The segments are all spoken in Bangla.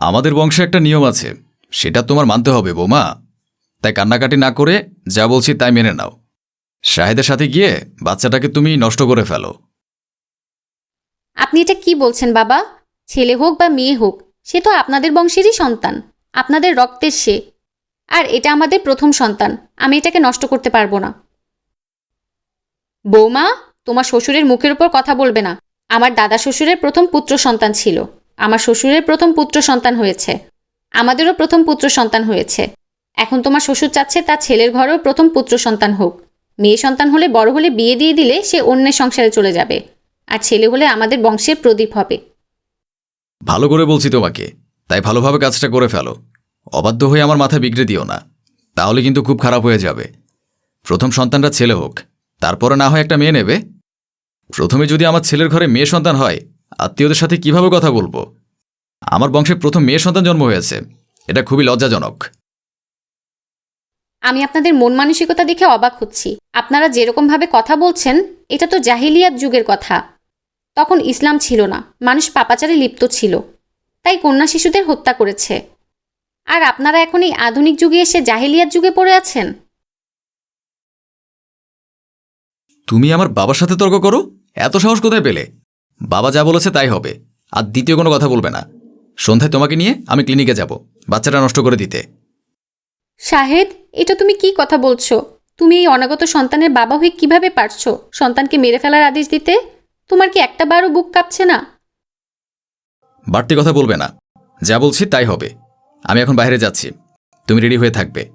আমাদের বংশে একটা নিয়ম আছে, সেটা তোমার মানতে হবে, বৌমা। তাই কান্নাকাটি না করে যা বলছি তাই মেনে নাও। শাহেদের সাথে গিয়ে বাচ্চাটাকে তুমি নষ্ট করে ফেলো। আপনি এটা কি বলছেন, বাবা? ছেলে হোক বা মেয়ে হোক, সে তো আপনাদের বংশেরই সন্তান, আপনাদের রক্তের সে। আর এটা আমাদের প্রথম সন্তান, আমি এটাকে নষ্ট করতে পারব না। বৌমা, তোমার শ্বশুরের মুখের উপর কথা বলবে না, আমার দাদা শ্বশুরের প্রথম পুত্র সন্তান ছিল। আমার শ্বশুরের প্রথম পুত্র সন্তান হয়েছে। আমাদেরও প্রথম পুত্র সন্তান হয়েছে। এখন তোমার শ্বশুর চাচ্ছে তার ছেলের ঘরেও প্রথম পুত্র সন্তান হোক। মেয়ে সন্তান হলে বড় হলে বিয়ে দিয়ে দিলে সে অন্যের সংসারে চলে যাবে। আর ছেলে হলে আমাদের বংশের প্রদীপ হবে। ভালো করে বলছি তোমাকে। তাই ভালোভাবে কাজটা করে ফেলো। অবাধ্য হয়ে আমার মাথা বিগড়ে দিও না। তাহলে কিন্তু খুব খারাপ হয়ে যাবে। প্রথম সন্তানটা ছেলে হোক। তারপরে না হয় একটা মেয়ে নেবে। প্রথমে যদি আমার ছেলের ঘরে মেয়ে সন্তান হয় আত্মীয়দের সাথে কীভাবে কথা বলব? আমার বংশে প্রথম মেয়ে সন্তান জন্ম হয়েছে। এটা খুবই লজ্জাজনক। আমি আপনাদের মন মানসিকতা দেখে অবাক হচ্ছি। আপনারা যেরকমভাবে কথা বলছেন এটা তো জাহিলিয়াত যুগের কথা। তখন ইসলাম ছিল না। মানুষ পাপাচারে লিপ্ত ছিল। তাই কন্যা শিশুদের হত্যা করেছে। আর আপনারা এখন এই আধুনিক যুগে এসে জাহিলিয়াত যুগে পড়ে আছেন? তুমি আমার বাবার সাথে তর্ক করো? এত সাহস কোথায় পেলে? বাবা যা বলেছে তাই হবে আর দ্বিতীয় কোনো কথা বলবে না। সন্ধ্যায় তোমাকে নিয়ে আমি ক্লিনিকে যাব বাচ্চাটা নষ্ট করে দিতে। শাহেদ এটা তুমি কি কথা বলছো? তুমি এই অনাগত সন্তানের বাবা হয়ে কীভাবে পারছ সন্তানকে মেরে ফেলার আদেশ দিতে? তোমার কি একটা বারও বুক কাঁপছে না? বাড়তি কথা বলবে না। যা বলছি তাই হবে। আমি এখন বাইরে যাচ্ছি। তুমি রেডি হয়ে থাকবে।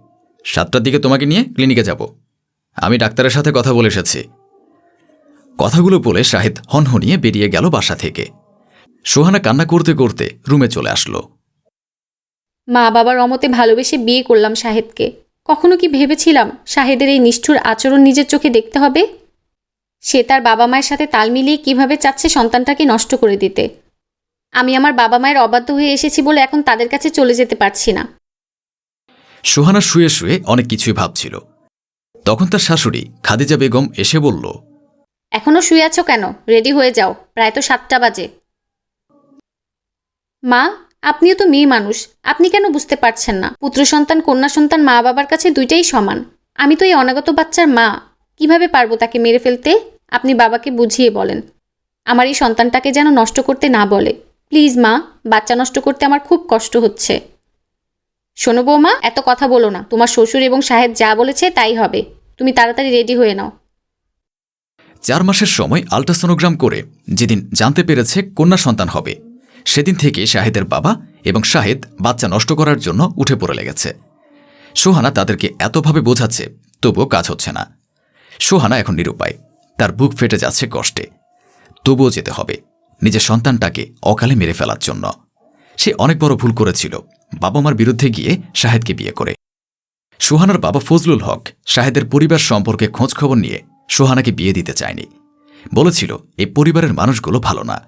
সাতটার দিকে তোমাকে নিয়ে ক্লিনিকে যাব। আমি ডাক্তারের সাথে কথা বলে এসেছি। কথাগুলো বলে শাহিদ হনহনিয়ে বেরিয়ে গেল বাসা থেকে। সোহানা কান্না করতে করতে রুমে চলে আসলো। মা বাবার অমতে ভালোবেসে বিয়ে করলাম শাহেদকে। কখনো কি ভেবেছিলাম শাহেদের এই নিষ্ঠুর আচরণ নিজের চোখে দেখতে হবে? সে তার বাবা মায়ের সাথে তাল মিলিয়ে কীভাবে চাচ্ছে সন্তানটাকে নষ্ট করে দিতে? আমি আমার বাবা মায়ের অবাধ্য হয়ে এসেছি বলে এখন তাদের কাছে চলে যেতে পারছি না। সোহানা শুয়ে শুয়ে অনেক কিছুই ভাবছিল। তখন তার শাশুড়ি খাদিজা বেগম এসে বলল এখনও শুয়ে আছো কেন? রেডি হয়ে যাও। প্রায় তো সাতটা বাজে। মা, আপনিও তো মেয়ে মানুষ। আপনি কেন বুঝতে পারছেন না? পুত্র সন্তান, কন্যা সন্তান মা বাবার কাছে দুইটাই সমান। আমি তো এই অনাগত বাচ্চার মা। কীভাবে পারব তাকে মেরে ফেলতে? আপনি বাবাকে বুঝিয়ে বলেন। আমার এই সন্তানটাকে যেন নষ্ট করতে না বলে। প্লিজ মা, বাচ্চা নষ্ট করতে আমার খুব কষ্ট হচ্ছে। শোনো বৌমা, এত কথা বলো না। তোমার শ্বশুর এবং সাহেব যা বলেছে তাই হবে। তুমি তাড়াতাড়ি রেডি হয়ে নাও। চার মাসের সময় আল্ট্রাসোনোগ্রাম করে যেদিন জানতে পেরেছে কন্যা সন্তান হবে, সেদিন থেকে শাহেদের বাবা এবং শাহেদ বাচ্চা নষ্ট করার জন্য উঠে পড়ে লেগেছে। সোহানা তাদেরকে এতভাবে বোঝাচ্ছে, তবুও কাজ হচ্ছে না। সোহানা এখন নিরুপায়, তার বুক ফেটে যাচ্ছে কষ্টে। তবুও যেতে হবে, নিজের সন্তানটাকে অকালে মেরে ফেলার জন্য। সে অনেক বড় ভুল করেছিল বাবা মার বিরুদ্ধে গিয়ে শাহেদকে বিয়ে করে। সোহানার বাবা ফজলুল হক, শাহেদের পরিবার সম্পর্কে খোঁজখবর নিয়ে সোহানাকে বিয়ে দিতে চায়নি। বলেছিল এই পরিবারের মানুষগুলো ভালো না।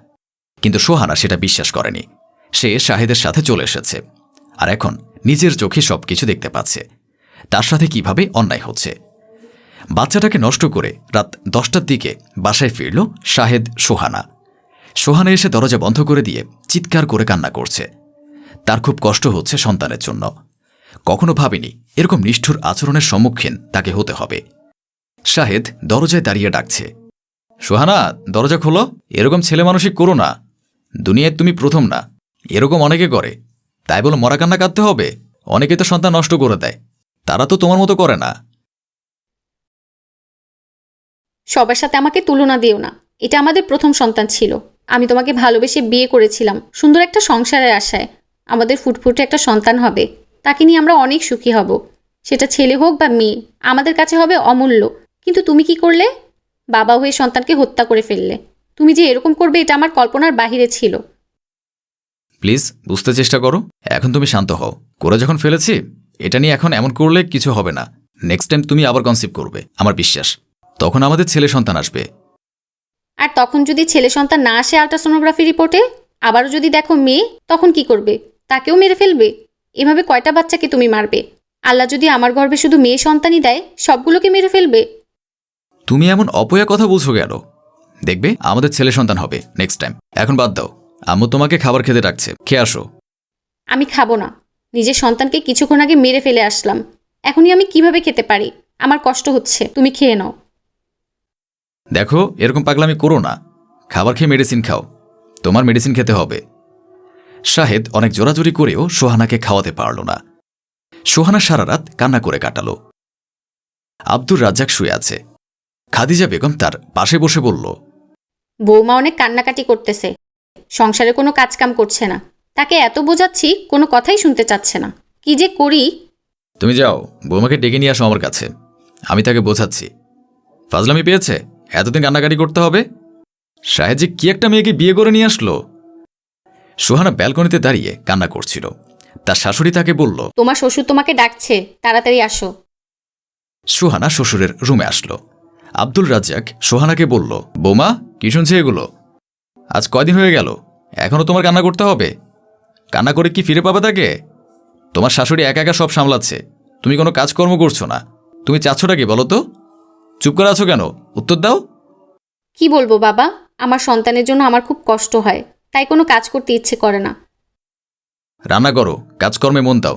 কিন্তু সোহানা সেটা বিশ্বাস করেনি। সে শাহেদের সাথে চলে এসেছে। আর এখন নিজের চোখে সবকিছু দেখতে পাচ্ছে। তার সাথে কীভাবে অন্যায় হচ্ছে। বাচ্চাটাকে নষ্ট করে রাত দশটার দিকে বাসায় ফিরল শাহেদ সোহানা। সোহানা এসে দরজা বন্ধ করে দিয়ে চিৎকার করে কান্না করছে। তার খুব কষ্ট হচ্ছে সন্তানের জন্য। কখনো ভাবেনি, এরকম নিষ্ঠুর আচরণের সম্মুখীন তাকে হতে হবে। শাহেদ দরজায় দাঁড়িয়ে ডাকছে। সোহানা, দরজা খোলো, এরকম ছেলে মানুষই করো না। দুনিয়ায় তুমি প্রথম না। এরকম অনেকে করে। তাই বলে মরা কান্না কাঁদতে হবে। অনেকে তো সন্তান নষ্ট করে দেয়। তারা তো তোমার মতো করে না। সবার সাথে আমাকে তুলনা দিও না। এটা আমাদের প্রথম সন্তান ছিল। আমি তোমাকে ভালোবেসে বিয়ে করেছিলাম। সুন্দর একটা সংসারের আশায়। আমাদের ফুটফুটে একটা সন্তান হবে। তাকে নিয়ে আমরা অনেক সুখী হব। সেটা ছেলে হোক বা মেয়ে, আমাদের কাছে হবে অমূল্য। কিন্তু তুমি কি করলে? বাবা হয়ে সন্তানকে হত্যা করে ফেললে। তুমি যে এরকম করবে এটা আমার কল্পনার বাহিরে ছিল। প্লিজ বুঝতে চেষ্টা করো। এখন তুমি শান্ত হও। করে যখন ফেলেছি এটা নিয়ে এখন এমন করলে কিছু হবে না। নেক্সট টাইম তুমি আবার কনসিভ করবে আমার বিশ্বাস। তখন আমাদের ছেলে সন্তান আসবে। আর তখন যদি ছেলে সন্তান না আসে আলট্রাসোনোগ্রাফি রিপোর্টে আবারও যদি দেখো মেয়ে তখন কি করবে? তাকেও মেরে ফেলবে? এভাবে কয়টা বাচ্চাকে তুমি মারবে? আল্লাহ যদি আমার গর্ভে শুধু মেয়ে সন্তানই দেয় সবগুলোকে মেরে ফেলবে? তুমি এমন অপয়া কথা বলছো কেন? দেখবে আমাদের ছেলে সন্তান হবে নেক্সট টাইম এখন বাদ দাও আম্মু তোমাকে খাবার খেতে ডাকছে খেয়ে আসো। আমি খাব না। নিজের সন্তানকে কিছুক্ষণ আগে মেরে ফেলে আসলাম। এখনই আমি কীভাবে খেতে পারি? আমার কষ্ট হচ্ছে তুমি খেয়ে নাও। দেখো এরকম পাগলামি করো না। খাবার খেয়ে মেডিসিন খাও। তোমার মেডিসিন খেতে হবে। শাহেদ অনেক জোরাজুরি করেও সোহানাকে খাওয়াতে পারল না। সোহানা সারা রাত কান্না করে কাটালো। আব্দুর রাজ্জাক শুয়ে আছে। খাদিজা বেগম তার পাশে বসে বলল বৌমা অনেক কান্নাকাটি করতেছে। সংসারে কোনো কাজকাম করছে না। তাকে এত বোঝাচ্ছি কোনো কথাই শুনতে চাচ্ছে না। কি যে করি? তুমি যাও বৌমাকে ডেকে নিয়ে আসো আমার কাছে। আমি তাকে বোঝাচ্ছি। ফাজলামি পেয়েছে? এতদিন কান্নাকাটি করতে হবে? যে কি একটা মেয়েকে বিয়ে করে নিয়ে আসলো? সোহানা ব্যালকনিতে দাঁড়িয়ে কান্না করছিল। তার শাশুড়ি তাকে বলল তোমার শ্বশুর তোমাকে ডাকছে তাড়াতাড়ি আসো। সোহানা শ্বশুরের রুমে আসলো। আব্দুল রাজ্জাক সোহানাকে বলল বোমা কি শুনছে এগুলো? আজ কয়দিন হয়ে গেল এখনও তোমার কান্না করতে হবে? কান্না করে কি ফিরে পাবে তাকে? তোমার শাশুড়ি একা একা সব সামলাচ্ছে তুমি কোনো কাজকর্ম করছ না তুমি চাচ্ছটা কি বলো তো? চুপ করে আছো কেন? উত্তর দাও। কি বলব বাবা আমার সন্তানের জন্য আমার খুব কষ্ট হয় তাই কোনো কাজ করতে ইচ্ছে করে না। রান্না করো কাজকর্মে মন দাও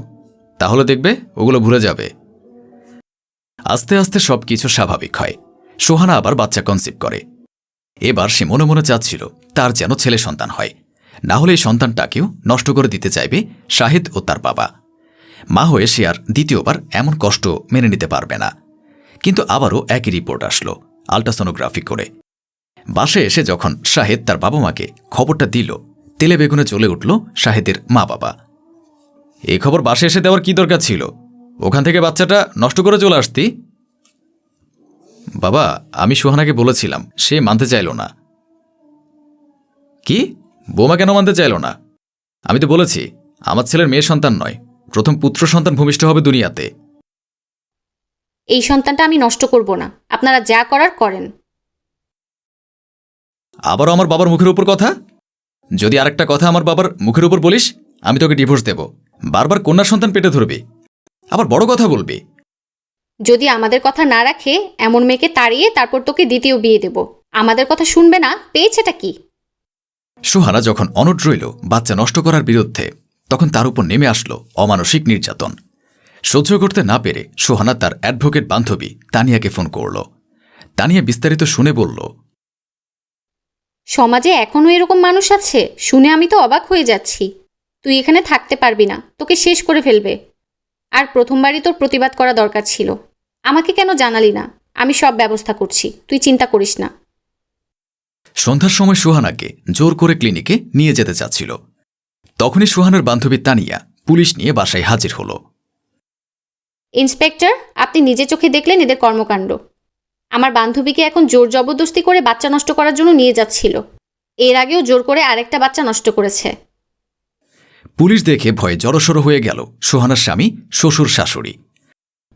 তাহলে দেখবে ওগুলো ভুলে যাবে। আস্তে আস্তে সব কিছু স্বাভাবিক হয়। সোহানা আবার বাচ্চা কনসিভ করে। এবার সে মনে মনে চাচ্ছিল, তার যেন ছেলে সন্তান হয়। না হলে এই সন্তানটাকেও নষ্ট করে দিতে চাইবে শাহিদ ও তার বাবা। মা হয়ে সে আর দ্বিতীয়বার এমন কষ্ট মেনে নিতে পারবে না। কিন্তু আবারও একই রিপোর্ট আসলো আল্ট্রাসোনোগ্রাফি করে। বাসে এসে যখন শাহেদ তার বাবা মাকে খবরটা দিল, তেলে বেগুনে চলে উঠল শাহেদের মা বাবা এই খবর বাসে এসে দেওয়ার কি দরকার ছিল? ওখান থেকে বাচ্চাটা নষ্ট করে চলে আসতি? বাবা আমি সুহানাকে বলেছিলাম সে মানতে চাইল না। কি? বৌমা কেন মানতে চাইল না? আমি তো বলেছি আমার ছেলের মেয়ে সন্তান নয় প্রথম পুত্র সন্তান ভূমিষ্ঠ হবে দুনিয়াতে। এই সন্তানটা আমি নষ্ট করব না আপনারা যা করার করেন। আবারও আমার বাবার মুখের উপর কথা? যদি আরেকটা কথা আমার বাবার মুখের উপর বলিস আমি তোকে ডিভোর্স দেব। বারবার কন্যা সন্তান পেটে ধরবি। আবার বড় কথা বলবি। যদি আমাদের কথা না রাখে এমন মেয়েকে তাড়িয়ে তারপর তোকে দ্বিতীয় বিয়ে দেব। আমাদের কথা শুনবে না পেয়েছেটা কি? সুহানা যখন অনট রইল বাচ্চা নষ্ট করার বিরুদ্ধে তখন তার উপর নেমে আসলো অমানসিক নির্যাতন। সহ্য করতে না পেরে সোহানা তার অ্যাডভোকেট বান্ধবী তানিয়াকে ফোন করল। তানিয়া বিস্তারিত শুনে বলল সমাজে এখনও এরকম মানুষ আছে শুনে আমি তো অবাক হয়ে যাচ্ছি। তুই এখানে থাকতে পারবি না তোকে শেষ করে ফেলবে। আর প্রথমবারই তোর প্রতিবাদ করা দরকার ছিল। আমাকে কেন জানালি না? আমি সব ব্যবস্থা করছি। তুই চিন্তা করিস না। সন্ধ্যার সময় সুহানাকে জোর করে ক্লিনিকে নিয়ে যেতে চাচ্ছিল। তখনই সুহানার বান্ধবী তানিয়া পুলিশ নিয়ে বাসায় হাজির হলো। ইন্সপেক্টর আপনি নিজে চোখে দেখলেন এদের কর্মকাণ্ড। আমার বান্ধবীকে এখন জোর জবরদস্তি করে বাচ্চা নষ্ট করার জন্য নিয়ে যাচ্ছিল। এর আগেও জোর করে আরেকটা বাচ্চা নষ্ট করেছে। পুলিশ দেখে ভয়ে জড়সড় হয়ে গেল সোহানার স্বামী, শ্বশুর, শাশুড়ি।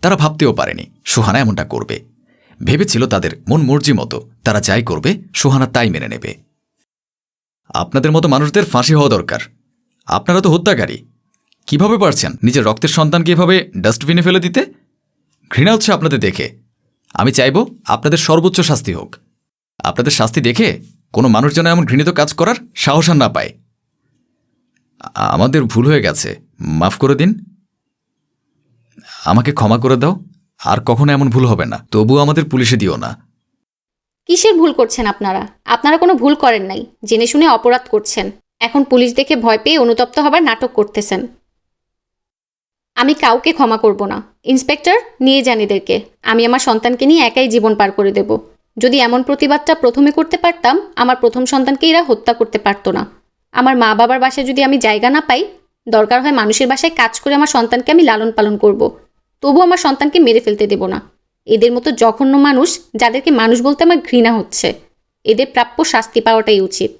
তারা ভাবতেও পারেনি সোহানা এমনটা করবে। ভেবেছিল তাদের মন মর্জি মতো তারা যাই করবে, সোহানা তাই মেনে নেবে। আপনাদের মতো মানুষদের ফাঁসি হওয়া দরকার। আপনারা তো হত্যাকারী। কীভাবে পারছেন নিজের রক্তের সন্তানকে এভাবে ডাস্টবিনে ফেলে দিতে? ঘৃণা হচ্ছে আপনাদের দেখে। আমি চাইব আপনাদের সর্বোচ্চ শাস্তি হোক। আপনাদের শাস্তি দেখে কোনো মানুষ যেন এমন ঘৃণিত কাজ করার সাহস আর না পায়। আমাদের ভুল হয়ে গেছে। মাফ করে দিন। আমাকে ক্ষমা করে দাও। আর কখনো এমন ভুল হবে না। তবুও আমাদের পুলিশে দিও না। কিসের ভুল করছেন আপনারা? আপনারা কোনো ভুল করেন নাই। জেনে শুনে অপরাধ করছেন। এখন পুলিশ দেখে ভয় পেয়ে অনুতপ্ত হবার নাটক করতেছেন। আমি কাউকে ক্ষমা করব না। ইন্সপেক্টর, নিয়ে যান এদেরকে। আমি আমার সন্তানকে নিয়ে একাই জীবন পার করে দেব। যদি এমন প্রতিবাদটা প্রথমে করতে পারতাম, আমার প্রথম সন্তানকে এরা হত্যা করতে পারতো না। আমার মা বাবার বাসায় যদি আমি জায়গা না পাই, দরকার হয় মানুষের বাসায় কাজ করে আমার সন্তানকে আমি লালন পালন করব। তবু আমার সন্তানকে মেরে ফেলতে দেব না। এদের মতো জঘন্য মানুষ, যাদেরকে মানুষ বলতে আমার ঘৃণা হচ্ছে। এদের প্রাপ্য শাস্তি পাওয়াটাই উচিত।